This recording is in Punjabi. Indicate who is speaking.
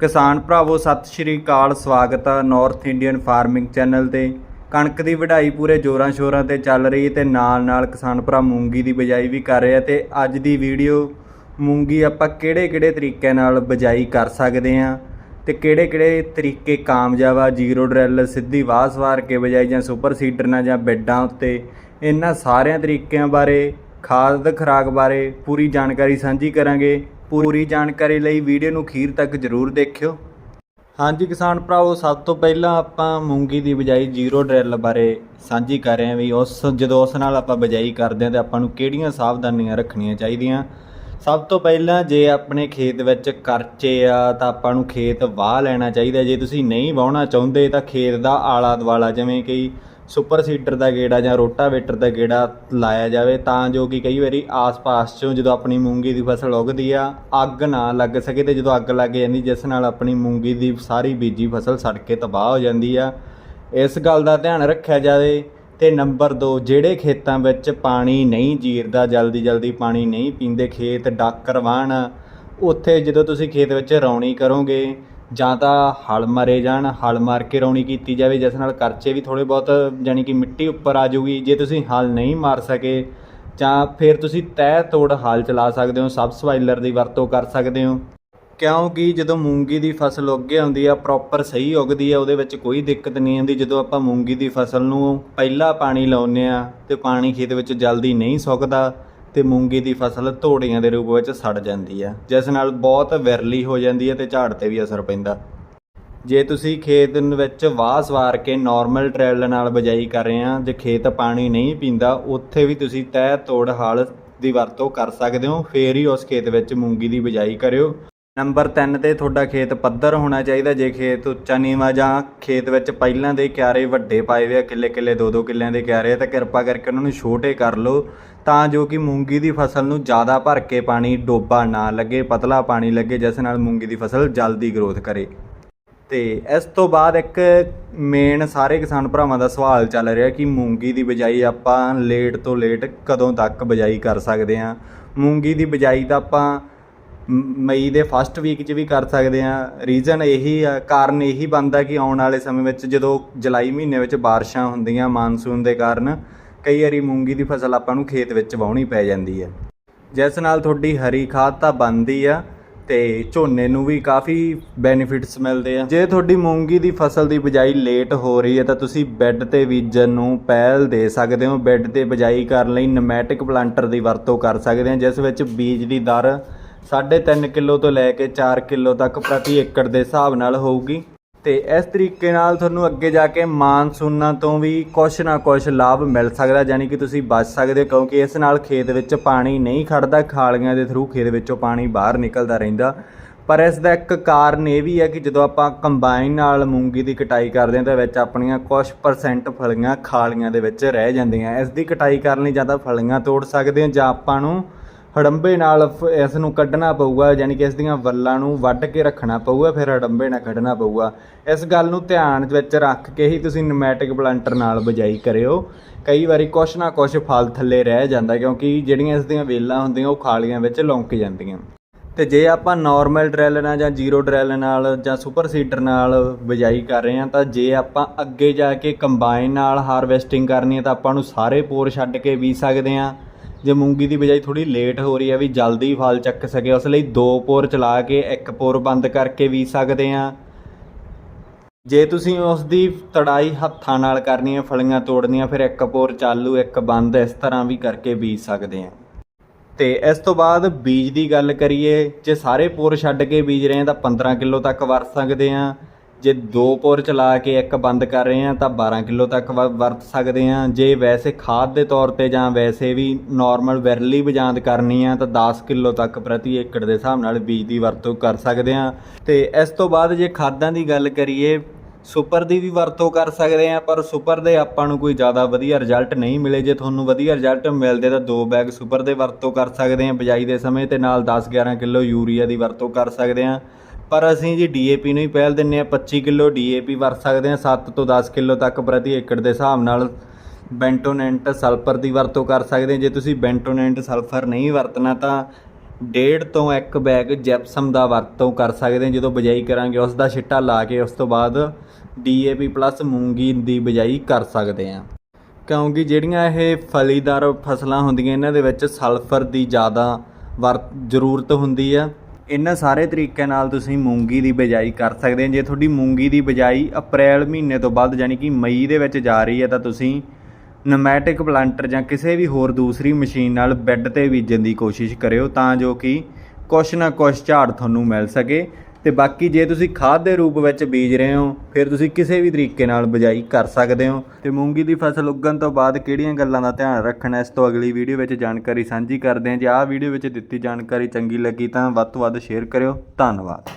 Speaker 1: ਕਿਸਾਨ ਭਰਾਵੋ, ਸਤਿ ਸ਼੍ਰੀ ਅਕਾਲ, ਸਵਾਗਤ ਹੈ ਨਾਰਥ ਇੰਡੀਅਨ ਫਾਰਮਿੰਗ ਚੈਨਲ ਤੇ। ਕਣਕ ਦੀ ਵਢਾਈ ਪੂਰੇ ਜੋਰਾਂ ਸ਼ੋਰਾਂ ਤੇ ਚੱਲ ਰਹੀ ਹੈ ਤੇ ਨਾਲ ਨਾਲ ਕਿਸਾਨ ਭਰਾ ਮੂੰਗੀ ਦੀ ਬਿਜਾਈ ਵੀ ਕਰ ਰਿਹਾ ਆ ਤੇ ਅੱਜ ਦੀ ਵੀਡੀਓ ਮੂੰਗੀ ਆਪਾਂ ਕਿਹੜੇ ਕਿਹੜੇ ਤਰੀਕਿਆਂ ਨਾਲ ਬਿਜਾਈ ਕਰ ਸਕਦੇ ਹਾਂ ਤੇ ਕਿਹੜੇ ਕਿਹੜੇ ਤਰੀਕੇ ਕਾਮਯਾਬ ਆ, ਜ਼ੀਰੋ ਡਰਿਲ, ਸਿੱਧੀ ਵਾਹ ਸਵਾਰ ਕੇ ਬਿਜਾਈ ਜਾਂ ਸੁਪਰ ਸੀਡਰ ਨਾਲ ਜਾਂ ਬੈੱਡਾਂ ਉੱਤੇ। ਇਹਨਾਂ ਸਾਰਿਆਂ ਤਰੀਕਿਆਂ ਬਾਰੇ, ਖਾਦ, ਖੁਰਾਕ ਬਾਰੇ ਪੂਰੀ ਜਾਣਕਾਰੀ ਸਾਂਝੀ ਕਰਾਂਗੇ। ਪੂਰੀ ਜਾਣਕਾਰੀ ਲਈ ਵੀਡੀਓ ਨੂੰ ਅਖੀਰ ਤੱਕ ਜ਼ਰੂਰ ਦੇਖਿਓ। ਹਾਂਜੀ ਕਿਸਾਨ ਭਰਾਓ ਸਭ ਤੋਂ ਪਹਿਲਾਂ ਆਪਾਂ ਮੂੰਗੀ ਦੀ ਬਿਜਾਈ ਜ਼ੀਰੋ ਡਰਿਲ ਬਾਰੇ ਸਾਂਝੀ ਕਰ ਰਹੇ ਹਾਂ ਵੀ ਉਸ, ਜਦੋਂ ਉਸ ਨਾਲ ਆਪਾਂ ਬਿਜਾਈ ਕਰਦੇ ਹਾਂ ਤੇ ਆਪਾਂ ਨੂੰ ਕਿਹੜੀਆਂ ਸਾਵਧਾਨੀਆਂ ਰੱਖਣੀਆਂ ਚਾਹੀਦੀਆਂ। ਸਭ ਤੋਂ ਪਹਿਲਾਂ ਜੇ ਆਪਣੇ ਖੇਤ ਵਿੱਚ ਕਰਚੇ ਆ ਤਾਂ ਆਪਾਂ ਨੂੰ ਖੇਤ ਵਾਹ ਲੈਣਾ ਚਾਹੀਦਾ। ਜੇ ਤੁਸੀਂ ਨਹੀਂ ਵਾਹੁਣਾ ਚਾਹੁੰਦੇ ਤਾਂ ਖੇਤ ਦਾ ਆਲਾ ਦੁਆਲਾ ਜਿਵੇਂ ਕਿ ਸੁਪਰ ਸੀਡਰ ਦਾ ਗੇੜਾ ਜਾਂ ਰੋਟਾਵੇਟਰ ਦਾ ਗੇੜਾ ਲਾਇਆ ਜਾਵੇ, ਤਾਂ ਜੋ ਕਿ ਕਈ ਵਾਰੀ ਆਸ-ਪਾਸ ਚੋਂ ਜਦੋਂ ਆਪਣੀ ਮੂੰਗੀ ਦੀ ਫਸਲ ਉੱਗਦੀ ਆ, ਅੱਗ ਨਾ ਲੱਗ ਸਕੇ ਤੇ ਜਦੋਂ ਅੱਗ ਲੱਗ ਜਾਂਦੀ, ਜਿਸ ਨਾਲ ਆਪਣੀ ਮੂੰਗੀ ਦੀ ਸਾਰੀ ਬੀਜੀ ਫਸਲ ਸੜ ਕੇ ਤਬਾਹ ਹੋ ਜਾਂਦੀ ਆ। ਇਸ ਗੱਲ ਦਾ ਧਿਆਨ ਰੱਖਿਆ ਜਾਵੇ ਤੇ ਨੰਬਰ 2 ਜਿਹੜੇ ਖੇਤਾਂ ਵਿੱਚ ਪਾਣੀ ਨਹੀਂ ਜੀਰਦਾ ਜਲਦੀ ਜਲਦੀ ਪਾਣੀ ਨਹੀਂ ਪੀਂਦੇ, ਖੇਤ ਡਾਕਰ ਵਾਹਣ, ਉੱਥੇ ਜਦੋਂ ਤੁਸੀਂ ਖੇਤ ਵਿੱਚ ਰੌਣੀ ਕਰੋਗੇ ਜਾਂ ਤਾਂ ਹਲ ਮਾਰੇ ਜਾਣ, ਹਲ ਮਾਰ ਕੇ ਰੌਣੀ ਕੀਤੀ ਜਾਵੇ, ਜਿਸ ਨਾਲ ਕਰਚੇ ਵੀ ਥੋੜੇ ਬਹੁਤ ਜਾਨੀ ਕਿ ਮਿੱਟੀ ਉੱਪਰ ਆ ਜਾਊਗੀ। ਜੇ ਤੁਸੀਂ ਹਲ ਨਹੀਂ ਮਾਰ ਸਕੇ, ਜਾਂ ਫਿਰ ਤੁਸੀਂ ਤਹਿ ਤੋੜ ਹਲ ਚਲਾ ਸਕਦੇ ਹੋ, ਸਬ ਸਵਾਈਲਰ ਦੀ ਵਰਤੋਂ ਕਰ ਸਕਦੇ ਹੋ। ਕਿਉਂਕਿ ਜਦੋਂ ਮੂੰਗੀ ਦੀ ਫਸਲ ਉੱਗ ਆਉਂਦੀ ਆ ਪ੍ਰੋਪਰ ਸਹੀ ਉੱਗਦੀ ਆ, ਉਹਦੇ ਵਿੱਚ ਕੋਈ ਦਿੱਕਤ ਨਹੀਂ ਆਉਂਦੀ। ਜਦੋਂ ਆਪਾਂ ਮੂੰਗੀ ਦੀ ਫਸਲ ਨੂੰ ਪਹਿਲਾ ਪਾਣੀ ਲਾਉਂਦੇ ਆ, ਤੇ ਪਾਣੀ ਖੇਤ ਵਿੱਚ ਜਲਦੀ ਨਹੀਂ ਸੁੱਕਦਾ ਤੇ ਮੂੰਗੀ ਦੀ ਫਸਲ ਤੋੜੀਆਂ ਦੇ ਰੂਪ ਵਿੱਚ ਸੜ ਜਾਂਦੀ ਹੈ ਜਿਸ ਨਾਲ ਬਹੁਤ ਵਿਰਲੀ ਹੋ ਜਾਂਦੀ ਹੈ ਤੇ ਝਾੜ ਤੇ ਵੀ ਅਸਰ ਪੈਂਦਾ। ਜੇ ਤੁਸੀਂ ਖੇਤ ਵਿੱਚ ਵਾਹ ਸਵਾਰ ਕੇ ਨਾਰਮਲ ਟਰੈਲ ਨਾਲ ਬਜਾਈ ਕਰ ਰਹੇ ਆ, ਜੇ ਖੇਤ ਪਾਣੀ ਨਹੀਂ ਪੀਂਦਾ, ਉੱਥੇ ਵੀ ਤੁਸੀਂ ਤਹਿ ਤੋੜ ਹਾਲ ਦੀ ਵਰਤੋਂ ਕਰ ਸਕਦੇ ਹੋ, ਫੇਰ ਹੀ ਉਸ ਖੇਤ ਵਿੱਚ ਮੂੰਗੀ ਦੀ ਬਜਾਈ ਕਰਿਓ। ਨੰਬਰ 3 ਤੇ ਤੁਹਾਡਾ ਖੇਤ ਪੱਧਰ ਹੋਣਾ ਚਾਹੀਦਾ, ਜੇ ਖੇਤ ਉੱਚਾ ਨੀਵਾਂ ਜਾਂ ਖੇਤ ਵਿੱਚ ਪਹਿਲਾਂ ਦੇ ਕਿਆਰੇ ਵੱਡੇ ਪਾਏ ਹੋਏ ਆ ਕਿੱਲੇ ਕਿੱਲੇ ਦੋ ਦੋ ਕਿੱਲਿਆਂ ਦੇ ਕਿਆਰੇ ਤਾਂ ਕਿਰਪਾ ਕਰਕੇ ਉਹਨਾਂ ਨੂੰ ਛੋਟੇ ਕਰ ਲਓ। ਤਾਂ ਜੋ ਕਿ ਮੂੰਗੀ ਦੀ ਫਸਲ ਨੂੰ ਜ਼ਿਆਦਾ ਭਰ ਕੇ ਪਾਣੀ ਡੋਬਾ ਨਾ ਲੱਗੇ, ਪਤਲਾ ਪਾਣੀ ਲੱਗੇ, ਜਿਸ ਨਾਲ ਮੂੰਗੀ ਦੀ ਫਸਲ ਜਲਦੀ ਗਰੋਥ ਕਰੇ। ਤੇ ਇਸ ਤੋਂ ਬਾਅਦ ਇੱਕ ਮੇਨ ਸਾਰੇ ਕਿਸਾਨ ਭਰਾਵਾਂ ਦਾ ਸਵਾਲ ਚੱਲ ਰਿਹਾ ਕਿ ਮੂੰਗੀ ਦੀ ਬਿਜਾਈ ਆਪਾਂ ਲੇਟ ਤੋਂ ਲੇਟ ਕਦੋਂ ਤੱਕ ਬਿਜਾਈ ਕਰ ਸਕਦੇ ਹਾਂ? ਮੂੰਗੀ ਦੀ ਬਿਜਾਈ ਤਾਂ ਆਪਾਂ ਮਈ ਦੇ ਫਸਟ ਵੀਕ 'ਚ ਵੀ ਕਰ ਸਕਦੇ ਹਾਂ। ਰੀਜ਼ਨ ਇਹੀ ਆ, ਕਾਰਨ ਇਹੀ ਬਣਦਾ ਕਿ ਆਉਣ ਵਾਲੇ ਸਮੇਂ ਵਿੱਚ ਜਦੋਂ ਜੁਲਾਈ ਮਹੀਨੇ ਵਿੱਚ ਬਾਰਿਸ਼ਾਂ ਹੁੰਦੀਆਂ ਮਾਨਸੂਨ ਦੇ ਕਾਰਨ ਕਈ ਵਾਰੀ ਮੂੰਗੀ ਦੀ ਫਸਲ ਆਪਾਂ ਨੂੰ ਖੇਤ ਵਿੱਚ ਵਾਹੁਣੀ ਪੈ ਜਾਂਦੀ ਹੈ। ਜਿਸ ਨਾਲ ਤੁਹਾਡੀ ਹਰੀ ਖਾਦ ਤਾਂ ਬਣਦੀ ਆ ਤੇ ਝੋਨੇ ਨੂੰ ਵੀ ਕਾਫੀ ਬੈਨੀਫਿਟਸ ਮਿਲਦੇ ਆ। ਜੇ ਤੁਹਾਡੀ ਮੂੰਗੀ ਦੀ ਫਸਲ ਦੀ ਬਿਜਾਈ ਲੇਟ ਹੋ ਰਹੀ ਹੈ ਤਾਂ ਤੁਸੀਂ ਬੈੱਡ ਤੇ ਬੀਜਣ ਨੂੰ ਪਹਿਲ ਦੇ ਸਕਦੇ ਹੋ। ਬੈੱਡ ਤੇ ਬਿਜਾਈ ਕਰਨ ਲਈ ਨਮੈਟਿਕ ਪਲਾਂਟਰ ਦੀ ਵਰਤੋਂ ਕਰ ਸਕਦੇ ਹਾਂ ਜਿਸ ਵਿੱਚ ਬੀਜ ਦੀ ਦਰ 3.5 ਕਿਲੋ ਤੋਂ ਲੈ ਕੇ 4 ਕਿਲੋ ਤੱਕ ਪ੍ਰਤੀ ਏਕੜ ਦੇ ਹਿਸਾਬ ਨਾਲ ਹੋਊਗੀ। ਤੇ ਇਸ ਤਰੀਕੇ ਨਾਲ ਤੁਹਾਨੂੰ ਅੱਗੇ ਜਾ ਕੇ ਮਾਨਸੂਨਾਂ ਤੋਂ ਵੀ ਕੁਛ ਨਾ ਕੁਛ ਲਾਭ ਮਿਲ ਸਕਦਾ ਯਾਨੀ ਕਿ ਤੁਸੀਂ ਬਚ ਸਕਦੇ ਹੋ, ਕਿਉਂਕਿ ਇਸ ਨਾਲ ਖੇਤ ਵਿੱਚ ਪਾਣੀ ਨਹੀਂ ਖੜਦਾ, ਖਾਲੀਆਂ ਦੇ ਥਰੂ ਖੇਤ ਵਿੱਚੋਂ ਪਾਣੀ ਬਾਹਰ ਨਿਕਲਦਾ ਰਹਿੰਦਾ। ਪਰ ਇਸ ਦਾ ਇੱਕ ਕਾਰਨ ਇਹ ਵੀ ਹੈ ਕਿ ਜਦੋਂ ਆਪਾਂ ਕੰਬਾਈਨ ਨਾਲ ਮੂੰਗੀ ਦੀ ਕਟਾਈ ਕਰਦੇ ਹਾਂ, ਤਾਂ ਵਿੱਚ ਆਪਣੀਆਂ ਕੁਝ ਪਰਸੈਂਟ ਫਲੀਆਂ ਖਾਲੀਆਂ ਦੇ ਵਿੱਚ ਰਹਿ ਜਾਂਦੀਆਂ। ਇਸ ਦੀ ਕਟਾਈ ਕਰਨ ਲਈ ਜਾਂ ਤਾਂ ਫਲੀਆਂ ਤੋੜ ਸਕਦੇ ਹਾਂ ਜਾਂ ਆਪਾਂ ਨੂੰ ਹੜੰਬੇ ਨਾਲ ਫ- ਇਸ ਨੂੰ ਕੱਢਣਾ ਪਊਗਾ, ਯਾਨੀ ਕਿ ਇਸ ਦੀਆਂ ਵੱਲਾਂ ਨੂੰ ਵੱਢ ਕੇ ਰੱਖਣਾ ਪਊਗਾ, ਫਿਰ ਹੜੰਬੇ ਨਾਲ ਕੱਢਣਾ ਪਊਗਾ। ਇਸ ਗੱਲ ਨੂੰ ਧਿਆਨ ਵਿੱਚ ਰੱਖ ਕੇ ਹੀ ਤੁਸੀਂ ਨਮੈਟਿਕ ਪਲਾਂਟਰ ਨਾਲ ਬਜਾਈ ਕਰਿਓ। ਕਈ ਵਾਰੀ ਕੁਛ ਨਾ ਕੁਛ ਫਲ ਥੱਲੇ ਰਹਿ ਜਾਂਦਾ, ਕਿਉਂਕਿ ਜਿਹੜੀਆਂ ਇਸ ਦੀਆਂ ਵੇਲਾਂ ਹੁੰਦੀਆਂ, ਉਹ ਖਾਲੀਆਂ ਵਿੱਚ ਲੌਂਕ ਜਾਂਦੀਆਂ। ਤੇ ਜੇ ਆਪਾਂ ਨਾਰਮਲ ਡਰੈਲ ਨਾਲ ਜਾਂ ਜ਼ੀਰੋ ਡਰਿਲ ਨਾਲ ਜਾਂ ਸੁਪਰ ਸੀਡਰ ਨਾਲ ਬਿਜਾਈ ਕਰ ਰਹੇ ਹਾਂ, ਤਾਂ ਜੇ ਆਪਾਂ ਅੱਗੇ ਜਾ ਕੇ ਕੰਬਾਈਨ ਨਾਲ ਹਾਰਵੈਸਟਿੰਗ ਕਰਨੀ ਹੈ, ਤਾਂ ਆਪਾਂ ਨੂੰ ਸਾਰੇ ਪੋਰ ਛੱਡ ਕੇ ਬੀਜ ਸਕਦੇ ਹਾਂ। ਜੇ ਮੂੰਗੀ ਦੀ ਬਿਜਾਈ ਥੋੜੀ ਲੇਟ ਹੋ ਰਹੀ ਹੈ ਵੀ ਜਲਦੀ ਫਲ ਚੱਕ ਸਕੇ, ਉਸ ਲਈ ਦੋ ਪੋਰ ਚਲਾ ਕੇ ਇੱਕ ਪੋਰ ਬੰਦ ਕਰਕੇ ਬੀਜ ਸਕਦੇ ਹਾਂ। ਜੇ ਤੁਸੀਂ ਉਸ ਦੀ ਤੜਾਈ ਹੱਥਾਂ ਨਾਲ ਕਰਨੀ ਹੈ, ਫਲੀਆਂ ਤੋੜਨੀਆਂ, ਫਿਰ ਇੱਕ ਪੋਰ ਚਾਲੂ, ਇੱਕ ਬੰਦ, ਇਸ ਤਰ੍ਹਾਂ ਵੀ ਕਰਕੇ ਬੀਜ ਸਕਦੇ ਹਾਂ। ਤੇ ਇਸ ਤੋਂ ਬਾਅਦ ਬੀਜ ਦੀ ਗੱਲ ਕਰੀਏ, ਜੇ ਸਾਰੇ ਪੋਰ ਛੱਡ ਕੇ ਬੀਜ ਰਹੇ ਹਾਂ, ਤਾਂ 15 ਕਿਲੋ ਤੱਕ ਵਰਤ ਸਕਦੇ ਹਾਂ। ਜੇ ਦੋ ਪੋਰ ਚਲਾ ਕੇ ਇੱਕ ਬੰਦ ਕਰ ਰਹੇ ਹਾਂ ਤਾਂ 12 ਕਿਲੋ ਤੱਕ ਵ- ਵਰਤ ਸਕਦੇ ਹਾਂ। ਜੇ ਵੈਸੇ ਖਾਦ ਦੇ ਤੌਰ ਤੇ ਜਾਂ ਵੈਸੇ ਵੀ ਨਾਰਮਲ ਵਿਰਲੀ ਬਜਾਂਦ ਕਰਨੀ ਆ ਤਾਂ 10 ਕਿਲੋ ਤੱਕ ਪ੍ਰਤੀ ਏਕੜ ਦੇ ਹਿਸਾਬ ਨਾਲ ਬੀਜ ਦੀ ਵਰਤੋਂ ਕਰ ਸਕਦੇ ਹਾਂ। ਤੇ ਇਸ ਤੋਂ ਬਾਅਦ ਜੇ ਖਾਦਾਂ ਦੀ ਗੱਲ ਕਰੀਏ, ਸੁਪਰ ਦੀ ਵੀ ਵਰਤੋਂ ਕਰ ਸਕਦੇ ਆ ਪਰ ਸੁਪਰ ਦੇ ਆਪਾਂ ਨੂੰ ਕੋਈ ਜ਼ਿਆਦਾ ਵਧੀਆ ਰਿਜ਼ਲਟ ਨਹੀਂ ਮਿਲੇ। ਜੇ ਤੁਹਾਨੂੰ ਵਧੀਆ ਰਿਜ਼ਲਟ ਮਿਲਦੇ ਤਾਂ ਦੋ ਬੈਗ ਸੁਪਰ ਦੇ ਵਰਤੋਂ ਕਰ ਸਕਦੇ ਆ ਬਿਜਾਈ ਦੇ ਸਮੇਂ ਤੇ ਨਾਲ 10-11 ਕਿਲੋ ਯੂਰੀਆ ਦੀ ਵਰਤੋਂ ਕਰ ਸਕਦੇ ਆ ਪਰ ਅਸੀਂ ਜੀ ਡੀਏਪੀ ਨੂੰ ਹੀ ਪਹਿਲ ਦਿੰਨੇ ਆ 25 ਕਿਲੋ ਡੀਏਪੀ ਵਰਤ ਸਕਦੇ ਆ 7 ਤੋਂ 10 ਕਿਲੋ ਤੱਕ ਪ੍ਰਤੀ ਏਕੜ ਦੇ ਹਿਸਾਬ ਨਾਲ ਬੈਂਟੋਨੈਂਟ ਸਲਫਰ ਦੀ ਵਰਤੋਂ ਕਰ ਸਕਦੇ ਆ ਜੇ ਤੁਸੀਂ ਬੈਂਟੋਨੈਂਟ ਸਲਫਰ ਨਹੀਂ ਵਰਤਣਾ ਤਾਂ ਡੇਢ ਤੋਂ ਇੱਕ ਬੈਗ ਜੈਪਸਮ ਦਾ ਵਰਤੋਂ ਕਰ ਸਕਦੇ ਜਦੋਂ ਬਜਾਈ ਕਰਾਂਗੇ, ਉਸ ਦਾ ਛਿੱਟਾ ਲਾ ਕੇ ਉਸ ਤੋਂ ਬਾਅਦ ਡੀਏਪੀ ਪਲੱਸ ਮੂੰਗੀ ਦੀ ਬਜਾਈ ਕਰ ਸਕਦੇ ਹਾਂ। ਕਿਉਂਕਿ ਜਿਹੜੀਆਂ ਇਹ ਫਲੀਦਾਰ ਫਸਲਾਂ ਹੁੰਦੀਆਂ, ਇਹਨਾਂ ਦੇ ਵਿੱਚ ਸਲਫਰ ਦੀ ਜ਼ਿਆਦਾ ਵਰਤ ਜ਼ਰੂਰਤ ਹੁੰਦੀ ਆ। ਇਹਨਾਂ ਸਾਰੇ ਤਰੀਕਿਆਂ ਨਾਲ ਤੁਸੀਂ ਮੂੰਗੀ ਦੀ ਬਿਜਾਈ ਕਰ ਸਕਦੇ ਹੋ। ਜੇ ਤੁਹਾਡੀ ਮੂੰਗੀ ਦੀ ਬਿਜਾਈ ਅਪ੍ਰੈਲ ਮਹੀਨੇ ਤੋਂ ਬਾਅਦ ਯਾਨੀ ਕਿ ਮਈ ਦੇ ਵਿੱਚ ਜਾ ਰਹੀ ਹੈ, ਤਾਂ ਤੁਸੀਂ ਨਮੈਟਿਕ ਪਲਾਂਟਰ ਜਾਂ ਕਿਸੇ ਵੀ ਹੋਰ ਦੂਸਰੀ ਮਸ਼ੀਨ ਨਾਲ ਬੈੱਡ ਤੇ ਬੀਜਣ ਦੀ ਕੋਸ਼ਿਸ਼ ਕਰਿਓ ਤਾਂ ਜੋ ਕਿ ਕੁਛ ਨਾ ਕੁਛ ਝਾੜ ਤੁਹਾਨੂੰ ਮਿਲ ਸਕੇ। ਤੇ ਬਾਕੀ ਜੇ ਤੁਸੀਂ ਖਾਦ ਦੇ ਰੂਪ ਵਿੱਚ ਬੀਜ ਰਹੇ ਹੋ, ਫਿਰ ਤੁਸੀਂ ਕਿਸੇ ਵੀ ਤਰੀਕੇ ਨਾਲ ਬਿਜਾਈ ਕਰ ਸਕਦੇ ਹੋ। ਤੇ ਮੂੰਗੀ ਦੀ ਫਸਲ ਉੱਗਣ ਤੋਂ ਬਾਅਦ ਕਿਹੜੀਆਂ ਗੱਲਾਂ ਦਾ ਧਿਆਨ ਰੱਖਣਾ, ਇਸ ਤੋਂ ਅਗਲੀ ਵੀਡੀਓ ਵਿੱਚ ਜਾਣਕਾਰੀ ਸਾਂਝੀ ਕਰਦੇ ਹਾਂ। ਜੇ ਆਹ ਵੀਡੀਓ ਵਿੱਚ ਦਿੱਤੀ ਜਾਣਕਾਰੀ ਚੰਗੀ ਲੱਗੀ ਤਾਂ ਵੱਧ ਤੋਂ ਵੱਧ ਸ਼ੇਅਰ ਕਰਿਓ। ਧੰਨਵਾਦ।